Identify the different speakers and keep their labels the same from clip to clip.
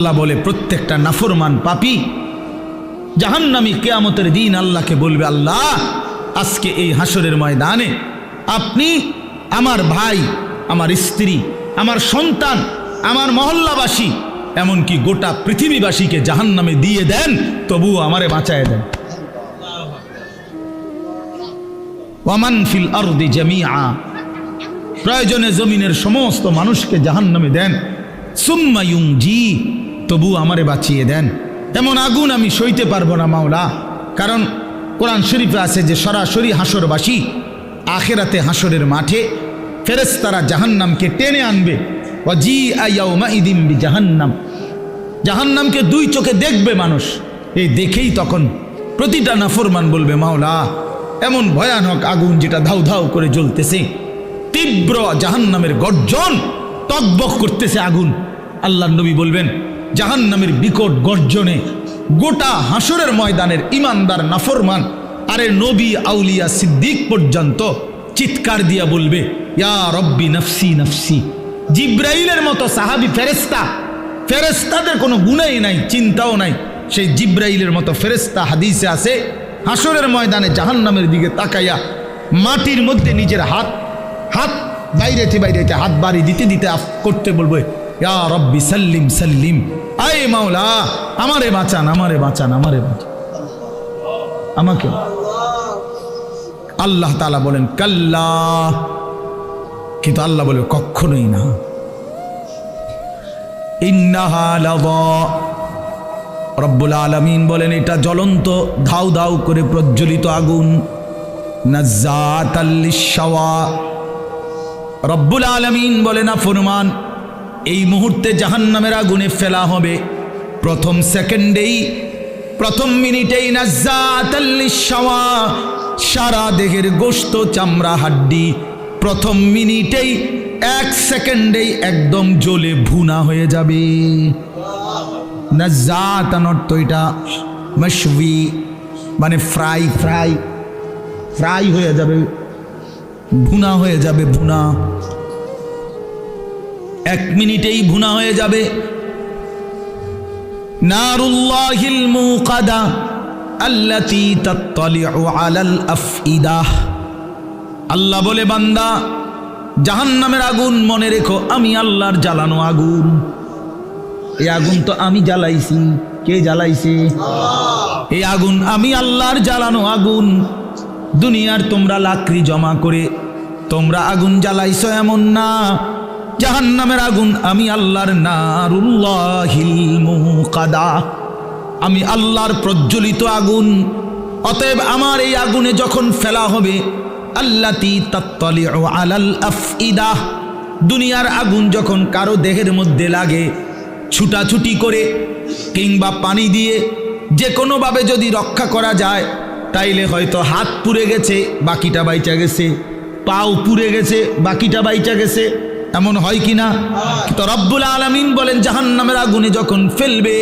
Speaker 1: আল্লাহ বলে, প্রত্যেকটা নাফরমান পাপি জাহান্নামী কেয়ামতের দিন আল্লাহকে বলবে, আল্লাহ, আজকে এই হাসরের ময়দানে আপনি আমার ভাই, আমার স্ত্রী, আমার সন্তান, আমার মহল্লাবাসী, এমনকি গোটা পৃথিবীবাসীকে জাহান্নামে দিয়ে দেন, তবুও আমারে বাঁচায় দেন। ওয়ামান ফিল আরদি জামিআ, প্রয়োজনে জমিনের সমস্ত মানুষকে জাহান্নামে দেন। সুম্মায়ুং জি তবু আমারে বাঁচিয়ে দেন। এমন আগুন আমি সইতে পারব না, মাওলা। কারণ কোরআন শরীফে আছে যে, সরাসরি হাসরবাসী আখেরাতে হাসরের মাঠে ফেরেস্তারা জাহান্নামকে টেনে আনবে। জি জাহান্নাম জাহান্নামকে দুই চোখে দেখবে মানুষ। এই দেখেই তখন প্রতিটা নাফরমান বলবে, মাওলা, এমন ভয়ানক আগুন যেটা ধাউ ধাউ করে জ্বলতেছে। তীব্র জাহান্নামের গর্জন টকবক করতেছে আগুন। আল্লাহ নবী বলবেন জাহান্নামের বিকট গর্জনে গোটা হাসরের ময়দানের ইমানদার নাফরমান, আরে নবী আউলিয়া সিদ্দিক পর্যন্ত চিৎকার দিয়া বলবে, ইয়া রব্বি নফসি নফসি। জিব্রাইলের মতো সাহাবি ফেরেস্তা ফেরেস্তাদের কোনো গুণাই নাই, চিন্তাও নাই। সেই জিব্রাইলের মতো ফেরেস্তা হাদিসে আছে হাসরের ময়দানে জাহান্নামের দিকে তাকাইয়া মাটির মধ্যে নিজের হাত হাত বাইরেতে বাইরেতে হাত বাড়ি দিতে দিতে করতে বলব ইয়া রব্বি সাল্লিম সাল্লিম। আয় মাওলা, আমারে বাঁচান আমারে বাঁচান আমারে বাঁচান। আমাকে আল্লাহ তালা বলেন, কাল্লা। কিন্তু আল্লাহ বলে, কখনোই না। রব্বুল আলমিন বলেন, এটা জ্বলন্ত, ধাউ ধাউ করে প্রজ্বলিত আগুন। রব্বুল আলমিন বলে না ফরমান এই মুহূর্তে জাহান্নামের আগুনে ফেলা হবে। প্রথম সেকেন্ডেই, প্রথম মিনিটেই নাজ্জাতাল্লিশাওয়া সারা দেহের গোস্ত চামড়া, হাড্ডি। প্রথম মিনিটেই, এক সেকেন্ডেই একদম জ্বলে ভুনা হয়ে যাবে। অর্থ এটা মশবি মানে ফ্রাই ফ্রাই ফ্রাই হয়ে যাবে। ভুনা হয়ে যাবে, ভুনা। এক মিনিটেই ভুনা হয়ে যাবে। নারুল্লাহিল মুকাদা আল্লাতি তাত্তালিউ আলাল আফইদাহ আল্লাহ বলে বান্দা জাহান্নামের আগুন মনে রেখো আমি আল্লাহর জ্বালানো আগুন। এই আগুন তো আমি জ্বালাইছি। কে জ্বালাইছে? এই আগুন আমি আল্লাহর জ্বালানো আগুন। দুনিয়ার তোমরা লাকড়ি জমা করে তোমরা আগুন জ্বালাইছ এমন না। জাহান্নামের আগুন, আমি আল্লাহর নারুল্লাহিল আমি আল্লাহর প্রজ্বলিত আগুন। অতএব আমার এই আগুনে যখন ফেলা হবে, আল্লাতি তাত্তালিউ আলাল আফইদাহ দুনিয়ার আগুন যখন কারও দেহের মধ্যে লাগে, ছুটাছুটি করে কিংবা পানি দিয়ে যে কোনোভাবে যদি রক্ষা করা যায়, তাইলে হয়তো হাত পুড়ে গেছে, বাকিটা বাইচা গেছে, পাও পুড়ে গেছে, বাকিটা বাইচা গেছে। এমন হয় কি না তো রব্বুল আলমিন বলেন, জাহান্নামের আগুনে যখন ফেলবে,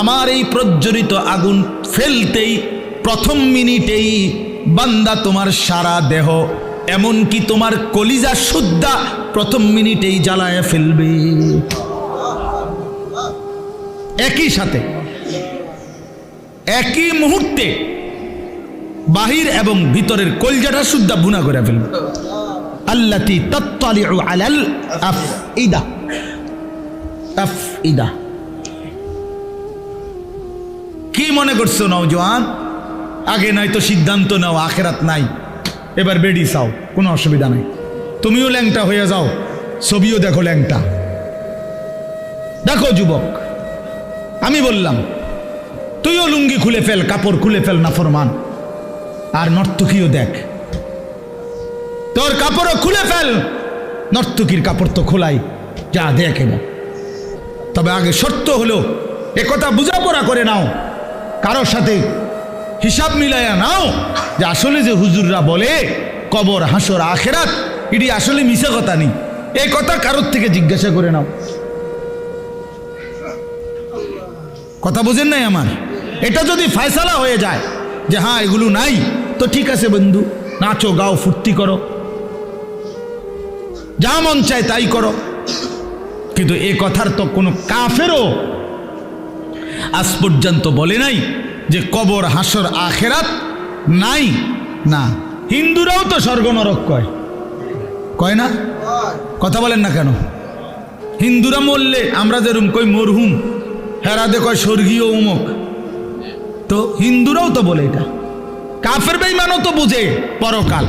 Speaker 1: আমার এই প্রজ্বলিত আগুন ফেলতেই প্রথম মিনিটেই বান্দা তোমার সারা দেহ, এমনকি তোমার কলিজা শুদ্ধা প্রথম মিনিটেই জ্বালায় ফেলবে। একই সাথে, একই মুহূর্তে বাহির এবং ভিতরের কলজাটা শুদ্ধা বুনা করে ফেলবে। আল্লাতি তত্তালিউ আলাল আফইদা আফইদা কি মনে করছ নওজোয়ান? আগে নাই তো সিদ্ধান্ত নাও, আখেরাত নাই। এবার বেডি চাও, কোনো অসুবিধা নাই। তুমিও ল্যাংটা হয়ে যাও, ছবিও দেখো ল্যাংটা। দেখো যুবক, আমি বললাম, তুইও লুঙ্গি খুলে ফেল, কাপড় খুলে ফেল না ফরমান। আর নর্তকীও দেখ তোর কাপড়ও খুলে ফেল। নর্তকীর কাপড় তো খোলাই। যা দেখ এবার তবে আগে শর্ত হলো একথা বুঝাপড়া করে নাও। কারোর সাথে হিসাব মিলাইয়া নাও যে আসলে যে হুজুররা বলে, কবর, হাসর, আখেরাত এটি আসলে মিশে কথা নেই। এই কথা কারোর থেকে জিজ্ঞাসা করে নাও। কথা বোঝেন নাই আমার? এটা যদি ফায়সালা হয়ে যায় যে হ্যাঁ এগুলো নাই, তো ঠিক আছে বন্ধু। নাচো, গাও, ফুর্তি করো। যা মন চায় তাই করো। কিন্তু এ কথার তো কোনো কাফেরও আজ পর্যন্ত বলে নাই যে কবর, হাসর, আখেরাত নাই। না, হিন্দুরাও তো স্বর্গ নরক কয়। কয় না? কথা বলেন না কেন? হিন্দুরা মরলে আমরা যেরকম কই মরহুম, হেরাদে কয় স্বর্গীয় উমক। তো হিন্দুরাও তো বলে এটা। কাফের বেইমানও তো বুঝে পরকাল।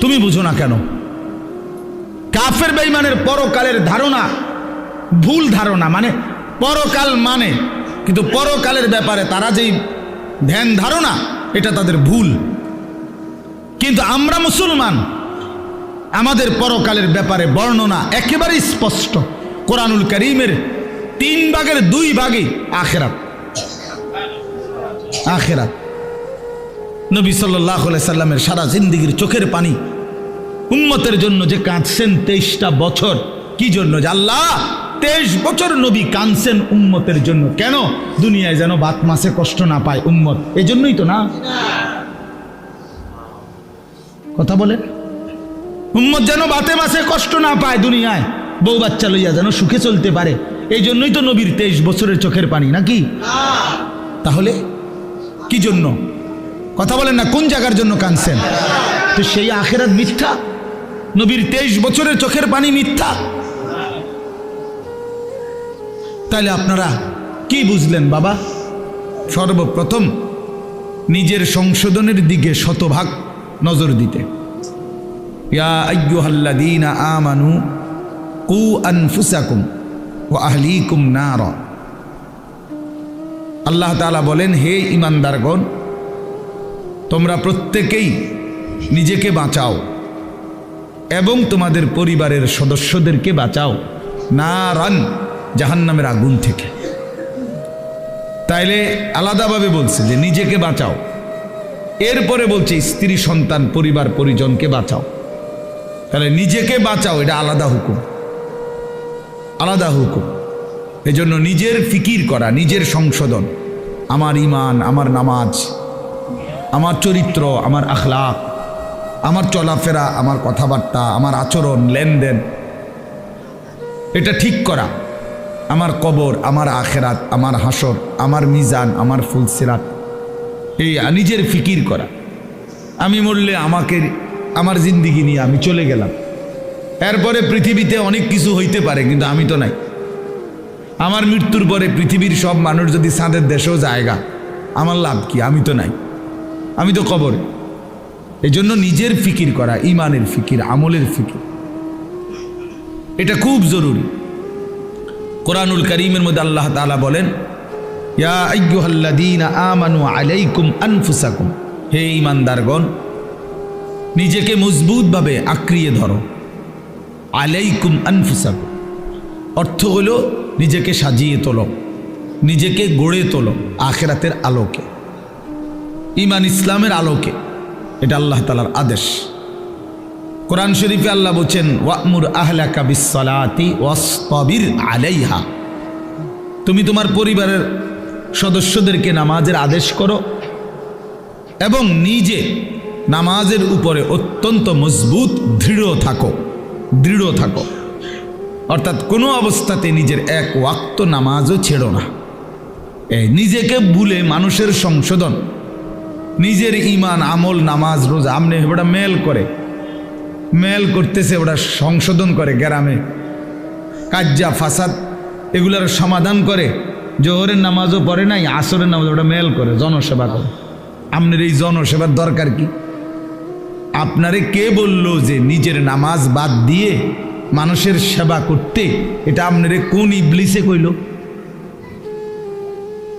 Speaker 1: তুমি বুঝো না কেন? কাফের বেইমানের পরকালের ধারণা ভুল ধারণা মানে পরকাল মানে। কিন্তু পরকালের ব্যাপারে তারা যেই ধ্যান ধারণা, এটা তাদের ভুল। কিন্তু আমরা মুসলমান, আমাদের পরকালের ব্যাপারে বর্ণনা একেবারেই স্পষ্ট। কোরআনুল করিমের তিন ভাগের দুই ভাগে আখেরাত। আখেরাত। নবী সাল্লাহ সাল্লামের সারা জিন্দিগির চোখের পানি উম্মতের জন্য যে কাঁদছেন তেইশটা বছর, কি জন্য আল্লাহ? তেইশ বছর নবী কাঁদছেন উম্মতের জন্য। কেন? দুনিয়ায় যেন বাত মাসে কষ্ট না পায় উম্মত। এই জন্যই তো না। কথা বলেন। উম্মত যেন বাতে মাসে কষ্ট না পায় দুনিয়ায়, বউ বাচ্চা লইয়া যেন সুখে চলতে পারে। এই জন্যই তো নবীর তেইশ বছরের চোখের পানি, নাকি? তাহলে কি জন্য? কথা বলেন না, কোন জায়গার জন্য কানছেন তো সেই আখেরাত মিথ্যা? নবীর তেইশ বছরের চোখের পানি মিথ্যা। তাহলে আপনারা কি বুঝলেন বাবা? সর্বপ্রথম নিজের সংশোধনের দিকে শতভাগ নজর দিতে। ইয়া আমানু কু আনফুসাকুম ওয়া আহলিকুম নার। আল্লাহ তাআলা বলেন, হে ইমানদারগণ তোমরা প্রত্যেকেই নিজেকে বাঁচাও। এবং তোমাদের পরিবারের সদস্যদেরকে বাঁচাও। না রান, জাহান্নামের আগুন থেকে। তাইলে আলাদাভাবে বলছে যে, নিজেকে বাঁচাও। এরপরে বলছে, স্ত্রী, সন্তান, পরিবার, পরিজনকে বাঁচাও। তাহলে নিজেকে বাঁচাও, এটা আলাদা হুকুম। আলাদা হুকুম। এজন্য নিজের ফিকির করা, নিজের সংশোধন। আমার ইমান আমার নামাজ, আমার চরিত্র, আমার আখলাক। আমার চলাফেরা, আমার কথাবার্তা, আমার আচরণ, লেনদেন, এটা ঠিক করা। আমার কবর, আমার আখেরাত, আমার হাসর, আমার মিজান, আমার ফুলসিরাত, এই নিজের ফিকির করা। আমি মরলে আমাকে, আমার জিন্দিগি নিয়ে আমি চলে গেলাম। এরপরে পৃথিবীতে অনেক কিছু হইতে পারে, কিন্তু আমি তো নাই। আমার মৃত্যুর পরে পৃথিবীর সব মানুষ যদি সাঁদের দেশেও জায়গা আমার লাভ কি? আমি তো নাই। আমি তো কবরে। এই জন্য নিজের ফিকির করা ইমানের ফিকির, আমলের ফিকির। এটা খুব জরুরি। কোরআনুল করিমের মধ্যে আল্লাহ তাআলা বলেন আলাইকুম হে ঈমানদারগণ, নিজেকে মজবুতভাবে আঁকড়িয়ে ধরো। আলাইকুম আনফুসাকুম। অর্থ হলো নিজেকে সাজিয়ে তোলো, নিজেকে গড়ে তোলো আখেরাতের আলোকে। ইমান ইসলামের আলোকে। এটা আল্লাহ তালার আদেশ। কোরআন শরীফে আল্লাহ বলছেন, ওয়ামুর আহলাকা বিসলাতি ওয়াস্তবির আলাইহা। তুমি তোমার পরিবারের সদস্যদেরকে নামাজের আদেশ করো এবং নিজে নামাজের উপরে অত্যন্ত মজবুত, দৃঢ় থাকো দৃঢ় থাকো। অর্থাৎ কোনো অবস্থাতে নিজের এক ওয়াক্ত নামাজও ছেড়ো না। নিজেকে ভুলে মানুষের সংশোধন নিজের ইমান আমল, নামাজ, রোজা, আমনে ওটা মেল করে। মেল করতেছে, ওটা সংশোধন করে গ্রামে। কাজ্জা, ফাসাদ এগুলার সমাধান করে। জোহরের নামাজও পড়ে নাই, আসরের নামাজ ওটা মেল করে, জনসেবা করে। আপনার এই জনসেবার দরকার কি? আপনারে কে বলল যে নিজের নামাজ বাদ দিয়ে মানুষের সেবা করতে? এটা আপনারে কোন ইবলিসে কইল?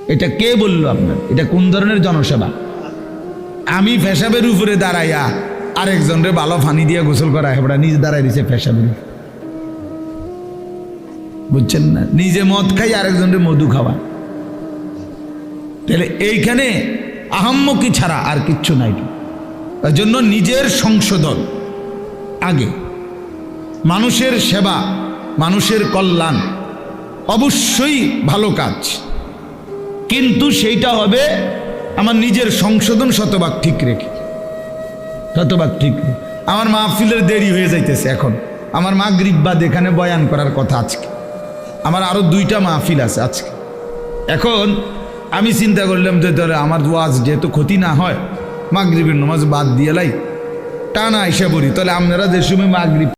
Speaker 1: এটা কে বলল আপনার? এটা কোন ধরনের জনসেবা? আমি ফেসাবের উপরে দাঁড়াইয়া আরেকজনরে ভালো ফানি দিয়ে গোসল করা হেবড়া নিজে দাঁড়াই দিছে ফেসাবের বুঝছেন না? নিজে মদ খাই, আরেকজনরে মধু খাওয়া তাহলে এইখানে আহাম্মকি ছাড়া আর কিচ্ছু নাই। তার জন্য নিজের সংশোধন আগে। মানুষের সেবা, মানুষের কল্যাণ অবশ্যই ভালো কাজ। কিন্তু সেইটা হবে আমার নিজের সংশোধন শতভাগ ঠিক রেখে। শতভাগ ঠিক। আমার মাহফিলের দেরি হয়ে যাইতেছে এখন। আমার মা গ্রিববাদ এখানে বয়ান করার কথা আজকে। আমার আরও দুইটা মাহফিল আছে আজকে। এখন আমি চিন্তা করলাম যে ধরে আমার ওয়াজ যেহেতু ক্ষতি না হয়, মাগরিবের নমাজ বাদ দিয়ে লাই, টানা এসে পড়ি। তাহলে আপনারা যে সময় মাগরিব